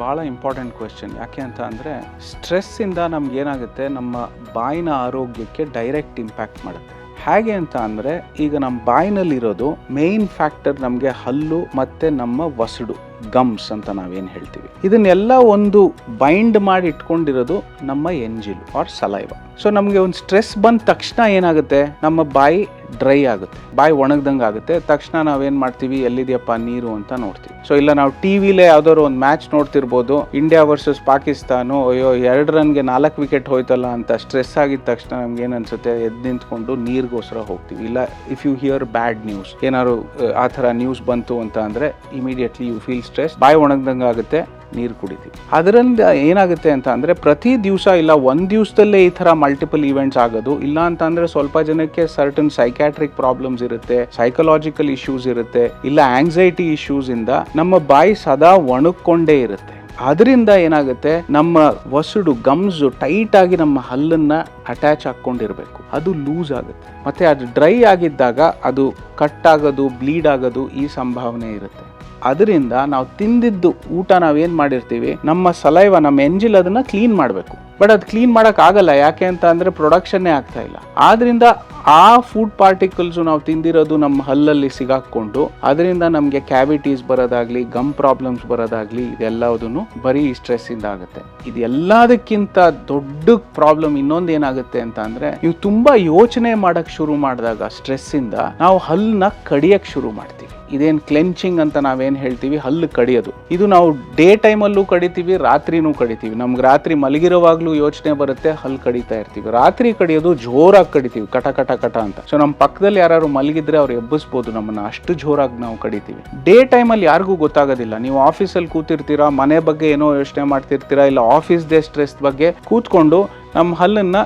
ಭಾಳ important question ಯಾಕೆ ಅಂತ ಅಂದರೆ ಸ್ಟ್ರೆಸ್ಸಿಂದ ನಮಗೇನಾಗುತ್ತೆ ನಮ್ಮ ಬಾಯಿನ ಆರೋಗ್ಯಕ್ಕೆ ಡೈರೆಕ್ಟ್ ಇಂಪ್ಯಾಕ್ಟ್ ಮಾಡುತ್ತೆ. ಹೇಗೆ ಅಂತ ಅಂದರೆ, ಈಗ ನಮ್ಮ ಬಾಯಿನಲ್ಲಿರೋದು ಮೇಯ್ನ್ ಫ್ಯಾಕ್ಟರ್ ನಮಗೆ ಹಲ್ಲು ಮತ್ತು ನಮ್ಮ ವಸಡು. ಗಮ್ಸ್ ಅಂತ ನಾವೇನು ಹೇಳ್ತೀವಿ. ಇದನ್ನೆಲ್ಲ ಒಂದು ಬೈಂಡ್ ಮಾಡಿ ಇಟ್ಕೊಂಡಿರೋದು ನಮ್ಮ ಎಂಜಿಲ್ ಆರ್ ಸಲೈವ ಸೊ ನಮಗೆ ಒಂದು ಸ್ಟ್ರೆಸ್ ಬಂದ ತಕ್ಷಣ ಏನಾಗುತ್ತೆ? ನಮ್ಮ ಬಾಯಿ ಡ್ರೈ ಆಗುತ್ತೆ. ಬಾಯಿ ಒಣಗ್ದಂಗೆ ಆಗುತ್ತೆ. ತಕ್ಷಣ ನಾವೇನು ಮಾಡ್ತೀವಿ? ಎಲ್ಲಿದೆಯಪ್ಪ ನೀರು ಅಂತ ನೋಡ್ತೀವಿ. ಸೊ ಇಲ್ಲ ನಾವು ಟಿ ವಿಲೇ ಯಾವ್ದಾದ್ರು ಒಂದು ಮ್ಯಾಚ್ ನೋಡ್ತಿರ್ಬೋದು. India versus Pakistan. ಅಯ್ಯೋ, ಎರಡು ರನ್ಗೆ ನಾಲ್ಕು ವಿಕೆಟ್ ಹೋಯ್ತಲ್ಲ ಅಂತ ಸ್ಟ್ರೆಸ್ ಆಗಿದ ತಕ್ಷಣ ನಮ್ಗೆ ಏನು ಅನ್ಸುತ್ತೆ? ಎದ್ದು ನಿಂತ್ಕೊಂಡು ನೀರಿಗೋಸ್ಕರ ಹೋಗ್ತೀವಿ. ಇಲ್ಲ if you hear bad news ಏನಾದ್ರು, ಆ ಥರ ನ್ಯೂಸ್ ಬಂತು ಅಂತ ಅಂದರೆ ಇಮಿಡಿಯೇಟ್ಲಿ ಯು ಫೀಲ್ ಸ್ಟ್ರೆಸ್ ಬಾಯಿ ಒಣಗ್ದಂಗೆ ಆಗುತ್ತೆ, ನೀರು ಕುಡಿತೀವಿ. ಅದರಿಂದ ಏನಾಗುತ್ತೆ ಅಂತ ಅಂದರೆ, ಪ್ರತಿ ದಿವಸ ಇಲ್ಲ, ಒಂದು ದಿವಸದಲ್ಲೇ ಈ ಥರ ಮಲ್ಟಿಪಲ್ ಇವೆಂಟ್ಸ್ ಆಗೋದು. ಇಲ್ಲ ಅಂತ ಅಂದರೆ, ಸ್ವಲ್ಪ ಜನಕ್ಕೆ ಸರ್ಟನ್ ಸೈಕ್ಯಾಟ್ರಿಕ್ ಪ್ರಾಬ್ಲಮ್ಸ್ ಇರುತ್ತೆ ಸೈಕಲಾಜಿಕಲ್ ಇಶ್ಯೂಸ್ ಇರುತ್ತೆ, ಇಲ್ಲ ಆಂಗ್ಸೈಟಿ ಇಶ್ಯೂಸ್ ಇಂದ ನಮ್ಮ ಬಾಯಿ ಸದಾ ಒಣಗ್ಕೊಂಡೇ ಇರುತ್ತೆ. ಅದರಿಂದ ಏನಾಗುತ್ತೆ, ನಮ್ಮ ವಸುಡು, ಗಮ್ಸ್ ಟೈಟ್ ಆಗಿ ನಮ್ಮ ಹಲ್ಲನ್ನ ಅಟ್ಯಾಚ್ ಹಾಕ್ಕೊಂಡಿರಬೇಕು. ಅದು ಲೂಸ್ ಆಗುತ್ತೆ. ಮತ್ತೆ ಅದು ಡ್ರೈ ಆಗಿದ್ದಾಗ ಅದು ಕಟ್ ಆಗೋದು ಬ್ಲೀಡ್ ಆಗೋದು ಈ ಸಂಭಾವನೆ ಇರುತ್ತೆ. ಅದರಿಂದ ನಾವು ತಿಂದಿದ್ದು ಊಟ ನಾವೇನು ಮಾಡಿರ್ತೀವಿ ನಮ್ಮ ಸಲೈವ ನಮ್ಮ ಎಂಜಿಲ್ ಅದನ್ನು ಕ್ಲೀನ್ ಮಾಡಬೇಕು. ಬಟ್ ಅದು ಕ್ಲೀನ್ ಮಾಡೋಕ್ಕಾಗಲ್ಲ ಯಾಕೆ ಅಂತ ಅಂದರೆ ಪ್ರೊಡಕ್ಷನ್ನೇ ಆಗ್ತಾ ಇಲ್ಲ. ಆದ್ರಿಂದ ಆ ಫುಡ್ ಪಾರ್ಟಿಕಲ್ಸು ನಾವು ತಿಂದಿರೋದು ನಮ್ಮ ಹಲ್ಲಲ್ಲಿ ಸಿಗಾಕ್ಕೊಂಡು ಅದರಿಂದ ನಮಗೆ ಕ್ಯಾವಿಟೀಸ್ ಬರೋದಾಗ್ಲಿ ಗಮ್ ಪ್ರಾಬ್ಲಮ್ಸ್ ಬರೋದಾಗ್ಲಿ ಇದೆಲ್ಲದೂ ಬರೀ ಸ್ಟ್ರೆಸ್ಸಿಂದ ಆಗುತ್ತೆ. ಇದೆಲ್ಲದಕ್ಕಿಂತ ದೊಡ್ಡ ಪ್ರಾಬ್ಲಮ್ ಇನ್ನೊಂದು ಏನಾಗುತ್ತೆ ಅಂತ ಅಂದರೆ, ನೀವು ತುಂಬಾ ಯೋಚನೆ ಮಾಡೋಕ್ಕೆ ಶುರು ಮಾಡಿದಾಗ ಸ್ಟ್ರೆಸ್ಸಿಂದ ನಾವು ಹಲ್ಲನ್ನ ಕಡಿಯೋಕ್ಕೆ ಶುರು ಮಾಡ್ತೀವಿ. ಇದೇನು ಕ್ಲೆಂಚಿಂಗ್ ಅಂತ ನಾವೇನು ಹೇಳ್ತೀವಿ? ಹಲ್ಲು ಕಡಿಯೋದು. ಇದು ನಾವು ಡೇ ಟೈಮಲ್ಲೂ ಕಡಿತೀವಿ, ರಾತ್ರಿನೂ ಕಡಿತೀವಿ. ನಮ್ಗೆ ರಾತ್ರಿ ಮಲಗಿರುವಾಗ್ಲೂ ಯೋಚನೆ ಬರುತ್ತೆ ಹಲ್ಲು ಕಡಿತಾ ಇರ್ತೀವಿ. ರಾತ್ರಿ ಕಡಿಯೋದು ಜೋರಾಗಿ ಕಡಿತೀವಿ, ಕಟ ಕಟ ಕಟ ಅಂತ. ಸೊ ನಮ್ಮ ಪಕ್ಕದಲ್ಲಿ ಯಾರು ಮಲಗಿದ್ರೆ ಅವ್ರು ಎಬ್ಬಿಸ್ಬೋದು ನಮ್ಮನ್ನ. ಅಷ್ಟು ಜೋರಾಗಿ ನಾವು ಕಡಿತೀವಿ. ಡೇ ಟೈಮಲ್ಲಿ ಯಾರಿಗೂ ಗೊತ್ತಾಗೋದಿಲ್ಲ. ನೀವು ಆಫೀಸಲ್ಲಿ ಕೂತಿರ್ತೀರಾ, ಮನೆ ಬಗ್ಗೆ ಏನೋ ಯೋಚನೆ ಮಾಡ್ತಿರ್ತೀರಾ, ಇಲ್ಲ ಆಫೀಸ್ ಡೇ ಸ್ಟ್ರೆಸ್ ಬಗ್ಗೆ ಕೂತ್ಕೊಂಡು ನಮ್ಮ ಹಲ್ಲನ್ನ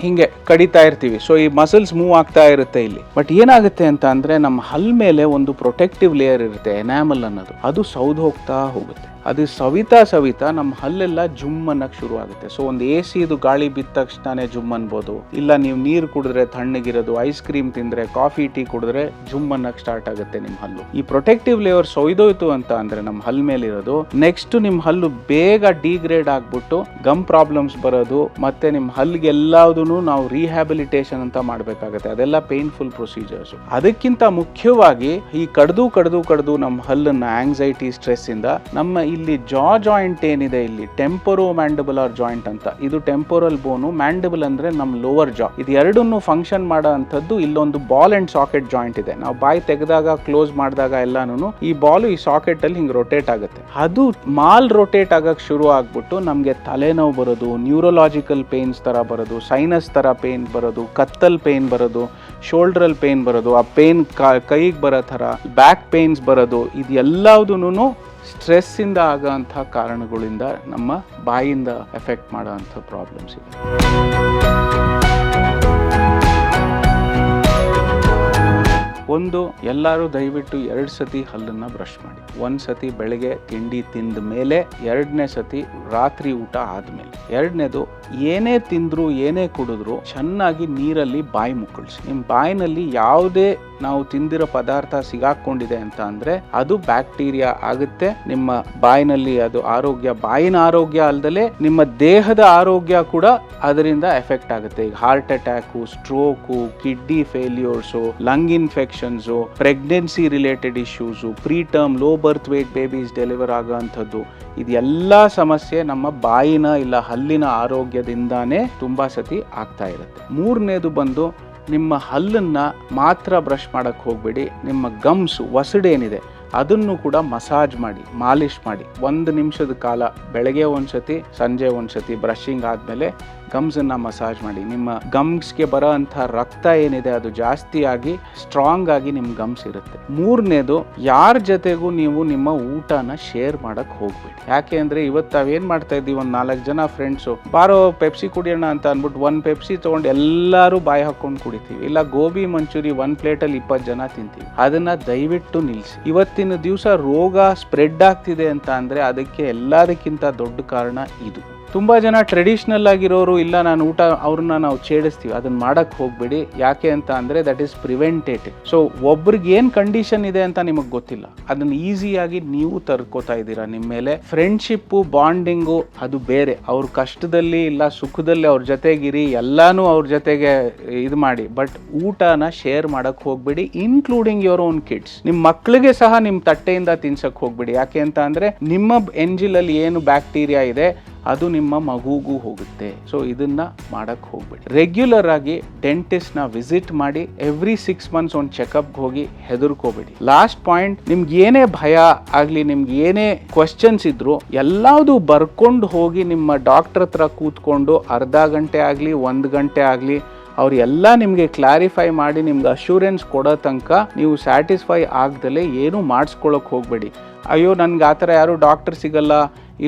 ಹಿಂಗೆ ಕಡಿತಾ ಇರ್ತೀವಿ. ಸೊ ಈ ಮಸಲ್ಸ್ ಮೂವ್ ಆಗ್ತಾ ಇರುತ್ತೆ ಇಲ್ಲಿ. ಬಟ್ ಏನಾಗುತ್ತೆ ಅಂತ ಅಂದ್ರೆ ನಮ್ಮ ಹಲ್ ಮೇಲೆ ಒಂದು ಪ್ರೊಟೆಕ್ಟಿವ್ ಲೇಯರ್ ಇರುತ್ತೆ ಎನಾಮಲ್ ಅನ್ನೋದು. ಅದು ಸೌದು ಹೋಗ್ತಾ ಹೋಗುತ್ತೆ. ಅದು ಸವಿತಾ ಸವಿತಾ ನಮ್ಮ ಹಲ್ಲೆಲ್ಲ ಜುಮ್ ಅನ್ನಕ್ಕೆ ಶುರು ಆಗುತ್ತೆ ಸೊ ಒಂದು ಎ ಇದು ಗಾಳಿ ಬಿದ್ದ ತಕ್ಷಣನೇ ಜುಮ್ ಅನ್ಬೋದು. ಇಲ್ಲ ನೀವು ನೀರು ಕುಡಿದ್ರೆ ತಣ್ಣಗಿರೋದು ಐಸ್ ಕ್ರೀಮ್ ತಿಂದ್ರೆ ಕಾಫಿ ಟೀ ಕುಡಿದ್ರೆ ಜುಮ್ ಅನ್ನಕ್ಕೆ ಸ್ಟಾರ್ಟ್ ಆಗುತ್ತೆ ನಿಮ್ಮ ಹಲ್ಲು. ಈ ಪ್ರೊಟೆಕ್ಟಿವ್ ಲೇಯರ್ ಸೊಯ್ದೋಯ್ತು ಅಂತ ಅಂದ್ರೆ ನಮ್ಮ ಹಲ್ ಮೇಲಿರೋದು. ನೆಕ್ಸ್ಟ್ ನಿಮ್ಮ ಹಲ್ಲು ಬೇಗ ಡಿಗ್ರೇಡ್ ಆಗ್ಬಿಟ್ಟು ಗಮ್ ಪ್ರಾಬ್ಲಮ್ಸ್ ಬರೋದು, ಮತ್ತೆ ನಿಮ್ಮ ಹಲ್ಗೆಲ್ಲದೂ ನಾವು ರಿಹ್ಯಾಬಿಲಿಟೇಷನ್ ಅಂತ ಮಾಡಬೇಕಾಗುತ್ತೆ. ಅದೆಲ್ಲ ಪೇನ್ಫುಲ್ ಪ್ರೊಸೀಜರ್ಸ್ ಅದಕ್ಕಿಂತ ಮುಖ್ಯವಾಗಿ ಈ ಕಡ್ದು ಕಡ್ದು ಕಡ್ದು ನಮ್ಮ ಹಲ್ಲನ್ನ ಆಂಗ್ಸೈಟಿ ಸ್ಟ್ರೆಸ್ ಇಂದ ನಮ್ಮ ಇಲ್ಲಿ ಜಾ ಜಾಯಿಂಟ್ ಏನಿದೆ ಇಲ್ಲಿ? ಟೆಂಪೊರೋ ಮ್ಯಾಂಡಬುಲರ್ ಜಾಯಿಂಟ್ ಅಂತ. ಇದು ಟೆಂಪೊರಲ್ ಬೋನು ಮ್ಯಾಂಡಬಲ್ ಅಂದ್ರೆ ನಮ್ಮ ಲೋವರ್ ಜಾ ಇದು ಎರಡನ್ನು ಫಂಕ್ಷನ್ ಮಾಡೋ ಅಂಥದ್ದು ಇಲ್ಲೊಂದು ಬಾಲ್ ಅಂಡ್ ಸಾಕೆಟ್ ಜಾಯಿಂಟ್ ಇದೆ. ನಾವು ಬಾಯಿ ತೆಗೆದಾಗ ಕ್ಲೋಸ್ ಮಾಡಿದಾಗ ಎಲ್ಲಾನು ಈ ಬಾಲ್ ಈ ಸಾಕೆಟ್ ಅಲ್ಲಿ ಹಿಂಗ್ ರೊಟೇಟ್ ಆಗುತ್ತೆ. ಅದು ಮಾಲ್ ರೊಟೇಟ್ ಆಗಕ್ ಶುರು ಆಗ್ಬಿಟ್ಟು ನಮಗೆ ತಲೆನೋವು ಬರೋದು ನ್ಯೂರೋಲಾಜಿಕಲ್ ಪೇನ್ಸ್ ತರ ಬರೋದು ಸೈನಸ್ ತರ ಪೇನ್ ಬರೋದು, ಕತ್ತಲ್ ಪೇನ್ ಬರೋದು ಶೋಲ್ಡ್ರಲ್ ಪೇನ್ ಬರೋದು, ಆ ಪೇನ್ ಕೈಗೆ ಬರೋ ಥರ ಬ್ಯಾಕ್ ಪೇನ್ಸ್ ಬರೋದು, ಇದು ಸ್ಟ್ರೆಸ್ಸಿಂದ ಆಗೋಂಥ ಕಾರಣಗಳಿಂದ ನಮ್ಮ ಬಾಯಿಂದ ಎಫೆಕ್ಟ್ ಮಾಡೋವಂಥ ಪ್ರಾಬ್ಲಮ್ಸ್ ಇದೆ ಒಂದು, ಎಲ್ಲರೂ ದಯವಿಟ್ಟು ಎರಡು ಸತಿ ಹಲ್ಲನ್ನು ಬ್ರಷ್ ಮಾಡಿ. ಒಂದು ಸತಿ ಬೆಳಗ್ಗೆ ತಿಂಡಿ ತಿಂದ ಮೇಲೆ, ಎರಡನೇ ಸತಿ ರಾತ್ರಿ ಊಟ ಆದಮೇಲೆ. ಎರಡನೇದು, ಏನೇ ತಿಂದ್ರು, ಏನೇ ಕುಡಿದ್ರು ಚೆನ್ನಾಗಿ ನೀರಲ್ಲಿ ಬಾಯಿ ಮುಕ್ಕಳಿಸಿ. ನಿಮ್ಮ ಬಾಯಿನಲ್ಲಿ ಯಾವುದೇ ನಾವು ತಿಂದಿರೋ ಪದಾರ್ಥ ಸಿಗಾಕೊಂಡಿದೆ ಅಂತ ಅಂದರೆ, ಅದು ಬ್ಯಾಕ್ಟೀರಿಯಾ ಆಗುತ್ತೆ. ನಿಮ್ಮ ಬಾಯಿನಲ್ಲಿ ಅದು ಆರೋಗ್ಯ, ಬಾಯಿನ ಆರೋಗ್ಯ ಅಲ್ದಲೆ ನಿಮ್ಮ ದೇಹದ ಆರೋಗ್ಯ ಕೂಡ ಅದರಿಂದ ಎಫೆಕ್ಟ್ ಆಗುತ್ತೆ. ಈಗ heart attack stroke kidney failures lung infections pregnancy related issues pre term low birth weight babies deliver ಆಗೋವಂಥದ್ದು ಇದೆಲ್ಲ ಸಮಸ್ಯೆ ನಮ್ಮ ಬಾಯಿನ ಇಲ್ಲ ಹಲ್ಲಿನ ಆರೋಗ್ಯದಿಂದಾನೇ ತುಂಬಾ ಸತಿ ಆಗ್ತಾ ಇರುತ್ತೆ. ಮೂರನೇದು ಬಂದು ನಿಮ್ಮ ಹಲ್ಲನ್ನ ಮಾತ್ರ ಬ್ರಷ್ ಮಾಡಕ್ ಹೋಗ್ಬೇಡಿ. ನಿಮ್ಮ ಗಮ್ಸ್ ಒಸಡೇನಿದೆ ಅದನ್ನು ಕೂಡ ಮಸಾಜ್ ಮಾಡಿ, ಮಾಲಿಶ್ ಮಾಡಿ. ಒಂದು ನಿಮಿಷದ ಕಾಲ, ಬೆಳಗ್ಗೆ ಒಂದ್ಸತಿ, ಸಂಜೆ ಒಂದ್ಸತಿ ಬ್ರಷಿಂಗ್ ಆದಮೇಲೆ ಗಮ್ಸ್ ಅನ್ನ ಮಸಾಜ್ ಮಾಡಿ. ನಿಮ್ಮ ಗಮ್ಸ್ಗೆ ಬರೋ ಅಂಥ ರಕ್ತ ಏನಿದೆ, ಅದು ಜಾಸ್ತಿ ಆಗಿ ಸ್ಟ್ರಾಂಗ್ ಆಗಿ ನಿಮ್ಮ ಗಮ್ಸ್ ಇರುತ್ತೆ. ಮೂರನೇದು, ಯಾರ ಜೊತೆಗೂ ನೀವು ನಿಮ್ಮ ಊಟನ ಶೇರ್ ಮಾಡಕ್ ಹೋಗ್ಬೇಡಿ. ಯಾಕೆ ಅಂದರೆ ಇವತ್ತು ನಾವೇನ್ ಮಾಡ್ತಾ ಇದ್ದೀವಿ? ಒಂದು ನಾಲ್ಕು ಜನ ಫ್ರೆಂಡ್ಸು ಬಾರೋ ಪೆಪ್ಸಿ ಕುಡಿಯೋಣ ಅಂತ ಅಂದ್ಬಿಟ್ಟು ಒಂದು ಪೆಪ್ಸಿ ತಗೊಂಡು ಎಲ್ಲರೂ ಬಾಯಿ ಹಾಕೊಂಡು ಕುಡಿತೀವಿ. ಇಲ್ಲ, ಗೋಬಿ ಮಂಚೂರಿ ಒಂದು ಪ್ಲೇಟಲ್ಲಿ ಇಪ್ಪತ್ತು ಜನ ತಿಂತೀವಿ. ಅದನ್ನ ದಯವಿಟ್ಟು ನಿಲ್ಲಿಸಿ ಇವತ್ತಿನ ದಿವಸ ರೋಗ ಸ್ಪ್ರೆಡ್ ಆಗ್ತಿದೆ ಅಂತ ಅಂದರೆ ಅದಕ್ಕೆ ಎಲ್ಲದಕ್ಕಿಂತ ದೊಡ್ಡ ಕಾರಣ ಇದು. ತುಂಬಾ ಜನ ಟ್ರೆಡಿಷ್ನಲ್ ಆಗಿರೋರು ಇಲ್ಲ, ನಾನು ಊಟ ಅವ್ರನ್ನ ನಾವು ಛೇಡಿಸ್ತೀವಿ. ಅದನ್ನ ಮಾಡಕ್ ಹೋಗ್ಬೇಡಿ. ಯಾಕೆ ಅಂತ ಅಂದರೆ ದಟ್ ಈಸ್ ಪ್ರಿವೆಂಟೇಟಿವ್ ಸೊ ಒಬ್ರಿಗೆ ಏನು ಕಂಡೀಷನ್ ಇದೆ ಅಂತ ನಿಮಗೆ ಗೊತ್ತಿಲ್ಲ. ಅದನ್ನ ಈಸಿಯಾಗಿ ನೀವು ತರ್ಕೋತಾ ಇದ್ದೀರಾ. ನಿಮ್ಮ ಮೇಲೆ ಫ್ರೆಂಡ್ಶಿಪ್ಪು ಬಾಂಡಿಂಗು ಅದು ಬೇರೆ. ಅವ್ರ ಕಷ್ಟದಲ್ಲಿ ಇಲ್ಲ, ಸುಖದಲ್ಲಿ ಅವ್ರ ಜೊತೆಗಿರಿ, ಎಲ್ಲಾನು ಅವ್ರ ಜೊತೆಗೆ ಇದು ಮಾಡಿ. ಬಟ್ ಊಟನ ಶೇರ್ ಮಾಡಕ್ ಹೋಗ್ಬೇಡಿ ಇನ್ಕ್ಲೂಡಿಂಗ್ ಯುವರ್ ಓನ್ ಕಿಡ್ಸ್ ನಿಮ್ಮ ಮಕ್ಕಳಿಗೆ ಸಹ ನಿಮ್ಮ ತಟ್ಟೆಯಿಂದ ತಿನ್ಸಕ್ ಹೋಗ್ಬೇಡಿ. ಯಾಕೆ ಅಂತ ಅಂದರೆ ನಿಮ್ಮ ಎಂಜಿಲಲ್ಲಿ ಏನು ಬ್ಯಾಕ್ಟೀರಿಯಾ ಇದೆ ಅದು ನಿಮ್ಮ ಮಗುಗೂ ಹೋಗುತ್ತೆ. ಸೊ ಇದನ್ನ ಮಾಡಕ್ ಹೋಗ್ಬಿಡಿ. ರೆಗ್ಯುಲರ್ ಆಗಿ ಡೆಂಟಿಸ್ಟ್ನ ವಿಸಿಟ್ ಮಾಡಿ ಎವ್ರಿ ಸಿಕ್ಸ್ ಮಂತ್ಸ್ ಒಂದು ಚೆಕಪ್ಗೆ ಹೋಗಿ ಹೆದರ್ಕೋಬೇಡಿ. ಲಾಸ್ಟ್ ಪಾಯಿಂಟ್ ನಿಮ್ಗೆ ಏನೇ ಭಯ ಆಗಲಿ, ನಿಮ್ಗೆ ಏನೇ ಕ್ವಶನ್ಸ್ ಇದ್ರು ಎಲ್ಲಾವುದು ಬರ್ಕೊಂಡು ಹೋಗಿ ನಿಮ್ಮ ಡಾಕ್ಟರ್ ಹತ್ರ ಕೂತ್ಕೊಂಡು ಅರ್ಧ ಗಂಟೆ ಆಗಲಿ, ಒಂದು ಗಂಟೆ ಆಗಲಿ ಅವ್ರು ಎಲ್ಲ ನಿಮಗೆ ಕ್ಲಾರಿಫೈ ಮಾಡಿ ನಿಮ್ಗೆ ಅಶ್ಯೂರೆನ್ಸ್ ಕೊಡೋ ತನಕ ನೀವು ಸ್ಯಾಟಿಸ್ಫೈ ಆಗ್ದಲೇ ಏನೂ ಮಾಡಿಸ್ಕೊಳ್ಳೋಕೆ ಹೋಗಬೇಡಿ. ಅಯ್ಯೋ, ನನಗೆ ಆ ಥರ ಯಾರೂ ಡಾಕ್ಟರ್ ಸಿಗಲ್ಲ,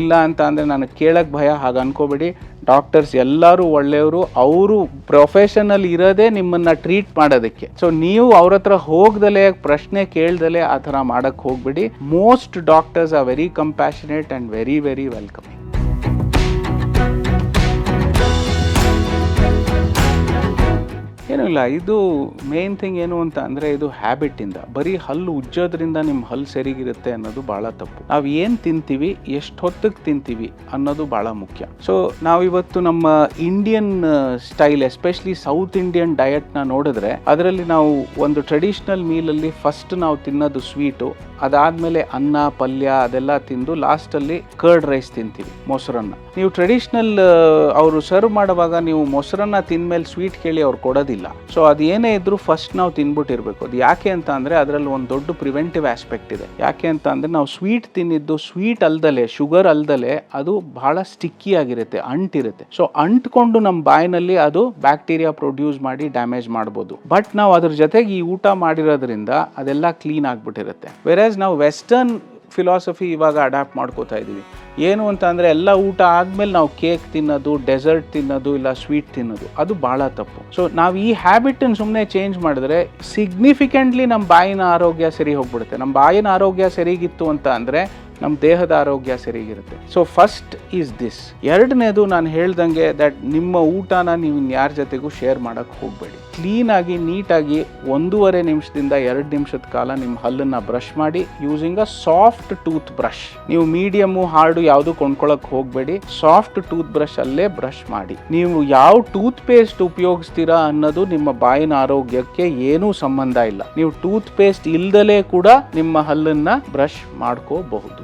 ಇಲ್ಲ ಅಂತ ಅಂದರೆ ನನಗೆ ಕೇಳೋಕ್ಕೆ ಭಯ, ಹಾಗೆ ಅನ್ಕೋಬೇಡಿ. ಡಾಕ್ಟರ್ಸ್ ಎಲ್ಲರೂ ಒಳ್ಳೆಯವರು, ಅವರು ಪ್ರೊಫೆಷನಲ್ ಇರೋದೇ ನಿಮ್ಮನ್ನು ಟ್ರೀಟ್ ಮಾಡೋದಕ್ಕೆ. ಸೊ ನೀವು ಅವ್ರ ಹತ್ರ ಹೋಗ್ದಲೇ, ಪ್ರಶ್ನೆ ಕೇಳ್ದಲೇ ಆ ಥರ ಮಾಡೋಕ್ಕೆ ಹೋಗ್ಬೇಡಿ. Most doctors are very compassionate and very very welcoming ಏನೂ ಇಲ್ಲ ಇದು ಮೇನ್ ಥಿಂಗ್ ಏನು ಅಂತ ಅಂದರೆ ಇದು ಹ್ಯಾಬಿಟ್ಟಿಂದ ಬರೀ ಹಲ್ಲು ಉಜ್ಜೋದ್ರಿಂದ ನಿಮ್ಮ ಹಲ್ಲು ಸರಿಗಿರುತ್ತೆ ಅನ್ನೋದು ಭಾಳ ತಪ್ಪು. ನಾವು ಏನು ತಿಂತೀವಿ, ಎಷ್ಟು ಹೊತ್ತಿಗೆ ತಿಂತೀವಿ ಅನ್ನೋದು ಭಾಳ ಮುಖ್ಯ. ಸೊ ನಾವಿವತ್ತು ನಮ್ಮ Indian style especially south Indian ಡಯಟ್ನ ನೋಡಿದ್ರೆ ಅದರಲ್ಲಿ ನಾವು ಒಂದು ಟ್ರೆಡಿಷ್ನಲ್ ಮೀಲಲ್ಲಿ ಫಸ್ಟ್ ನಾವು ತಿನ್ನೋದು ಸ್ವೀಟು ಅದಾದಮೇಲೆ ಅನ್ನ, ಪಲ್ಯ ಅದೆಲ್ಲ ತಿಂದು ಲಾಸ್ಟಲ್ಲಿ ಕರ್ಡ್ ರೈಸ್ ತಿಂತೀವಿ ಮೊಸರನ್ನ. ನೀವು ಟ್ರೆಡಿಷ್ನಲ್ ಅವರು ಸರ್ವ್ ಮಾಡುವಾಗ ನೀವು ಮೊಸರನ್ನ ತಿಂದಮೇಲೆ ಸ್ವೀಟ್ ಕೇಳಿ ಅವ್ರು ಕೊಡೋದಿಲ್ಲ. ಸೊ ಅದು ಏನೇ ಇದ್ರೂ ಫಸ್ಟ್ ನಾವು ತಿನ್ಬಿಟ್ಟಿರ್ಬೇಕು. ಅದು ಯಾಕೆ ಅಂತ ಅಂದರೆ ಅದರಲ್ಲಿ ಒಂದು ದೊಡ್ಡ ಪ್ರಿವೆಂಟಿವ್ ಆಸ್ಪೆಕ್ಟ್ ಇದೆ. ಯಾಕೆ ಅಂತ ಅಂದರೆ ನಾವು ಸ್ವೀಟ್ ತಿಂದಿದ್ದು ಸ್ವೀಟ್ ಅಲ್ದಲೆ ಶುಗರ್ ಅಲ್ದಲೆ ಅದು ಬಹಳ ಸ್ಟಿಕ್ಕಿ ಆಗಿರುತ್ತೆ, ಅಂಟಿರುತ್ತೆ. ಸೊ ಅಂಟ್ಕೊಂಡು ನಮ್ಮ ಬಾಯಿನಲ್ಲಿ ಅದು ಬ್ಯಾಕ್ಟೀರಿಯಾ ಪ್ರೊಡ್ಯೂಸ್ ಮಾಡಿ ಡ್ಯಾಮೇಜ್ ಮಾಡ್ಬೋದು. ಬಟ್ ನಾವು ಅದ್ರ ಜೊತೆಗೆ ಈ ಊಟ ಮಾಡಿರೋದ್ರಿಂದ ಅದೆಲ್ಲ ಕ್ಲೀನ್ ಆಗಿಬಿಟ್ಟಿರುತ್ತೆ. ಆಸ್ ನಾವು ವೆಸ್ಟರ್ನ್ ಫಿಲಾಸಫಿ ಇವಾಗ ಅಡಾಪ್ಟ್ ಮಾಡ್ಕೋತಾ ಇದ್ದೀವಿ ಏನು ಅಂತ ಅಂದರೆ ಎಲ್ಲ ಊಟ ಆದಮೇಲೆ ನಾವು ಕೇಕ್ ತಿನ್ನೋದು ಡೆಸರ್ಟ್ ತಿನ್ನೋದು, ಇಲ್ಲ ಸ್ವೀಟ್ ತಿನ್ನೋದು, ಅದು ಭಾಳ ತಪ್ಪು. ಸೊ ನಾವು ಈ ಹ್ಯಾಬಿಟನ್ನು ಸುಮ್ಮನೆ ಚೇಂಜ್ ಮಾಡಿದ್ರೆ ಸಿಗ್ನಿಫಿಕೆಂಟ್ಲಿ ನಮ್ಮ ಬಾಯಿನ ಆರೋಗ್ಯ ಸರಿ ಹೋಗ್ಬಿಡುತ್ತೆ. ನಮ್ಮ ಬಾಯಿನ ಆರೋಗ್ಯ ಸರಿಗಿತ್ತು ಅಂತ ಅಂದರೆ ನಮ್ಮ ದೇಹದ ಆರೋಗ್ಯ ಸರಿಗಿರುತ್ತೆ. ಸೊ ಫಸ್ಟ್ ಈಸ್ ದಿಸ್ ಎರಡನೇದು ನಾನು ಹೇಳ್ದಂಗೆ ದಟ್ ನಿಮ್ಮ ಊಟನ ನೀವು ಯಾರ ಜೊತೆಗೂ ಶೇರ್ ಮಾಡೋಕ್ಕೆ ಹೋಗಬೇಡಿ. ಕ್ಲೀನಾಗಿ ನೀಟಾಗಿ ಒಂದೂವರೆ ನಿಮಿಷದಿಂದ ಎರಡು ನಿಮಿಷದ ಕಾಲ ನಿಮ್ಮ ಹಲ್ಲನ್ನು ಬ್ರಷ್ ಮಾಡಿ using a soft tooth brush ನೀವು ಮೀಡಿಯಮ್ಮು ಹಾರ್ಡು ಯಾವುದು ಕೊಂಡ್ಕೊಳಕ್ಕೆ ಹೋಗಬೇಡಿ. ಸಾಫ್ಟ್ ಟೂತ್ ಬ್ರಷ್ ಅಲ್ಲೇ ಬ್ರಷ್ ಮಾಡಿ. ನೀವು ಯಾವ ಟೂತ್ ಪೇಸ್ಟ್ ಉಪಯೋಗಿಸ್ತೀರಾ ಅನ್ನೋದು ನಿಮ್ಮ ಬಾಯಿನ ಆರೋಗ್ಯಕ್ಕೆ ಏನೂ ಸಂಬಂಧ ಇಲ್ಲ. ನೀವು ಟೂತ್ ಪೇಸ್ಟ್ ಇಲ್ದಲೇ ಕೂಡ ನಿಮ್ಮ ಹಲ್ಲನ್ನು ಬ್ರಷ್ ಮಾಡ್ಕೋಬಹುದು.